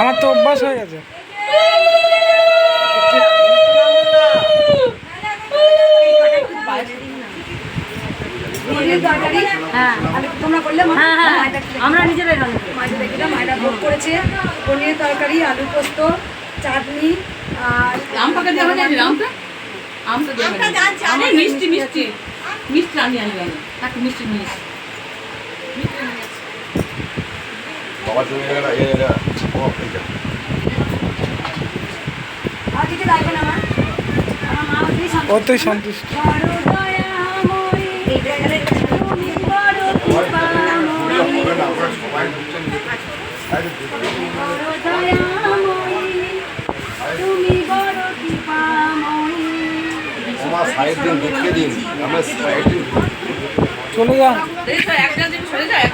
আমার তো অভ্যাস হয়ে গেছে। হ্যাঁ, হ্যাঁ, হ্যাঁ, আমরা নিজেরাই মায়ের দেখলাম মায়েরা ভোগ করেছে। পনির তরকারি আলু পোস্ত চাটনি আর আম পাকা দেওয়া যায় আমটা মিষ্টি মিষ্টি। মিষ্টি আনি আনি মিষ্টি মিষ্টি। বাবা তুমি এটা এ এটা ও এইটা আর কিছু লাগবে না মা আমার মা অতি সন্তুষ্ট। অতই সন্তুষ্ট। বড় দয়াময়ী, এইটা গেলে তুমি বড় কৃপাময়ী, হবে না আমরা সবাই ঢুকছেন বড় দয়াময়ী, তুমি বড় কৃপাময়ী। তোমার সাইড দিন ঢুকতে দিন আমরা সাইড দিন। চলে যা। দেখি তো একটা দিন সরে যায়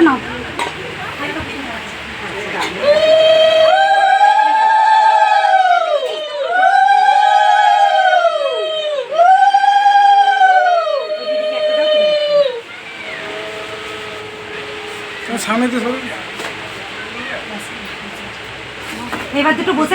নাও। তোমার সামনে তো এবার দুটো বসে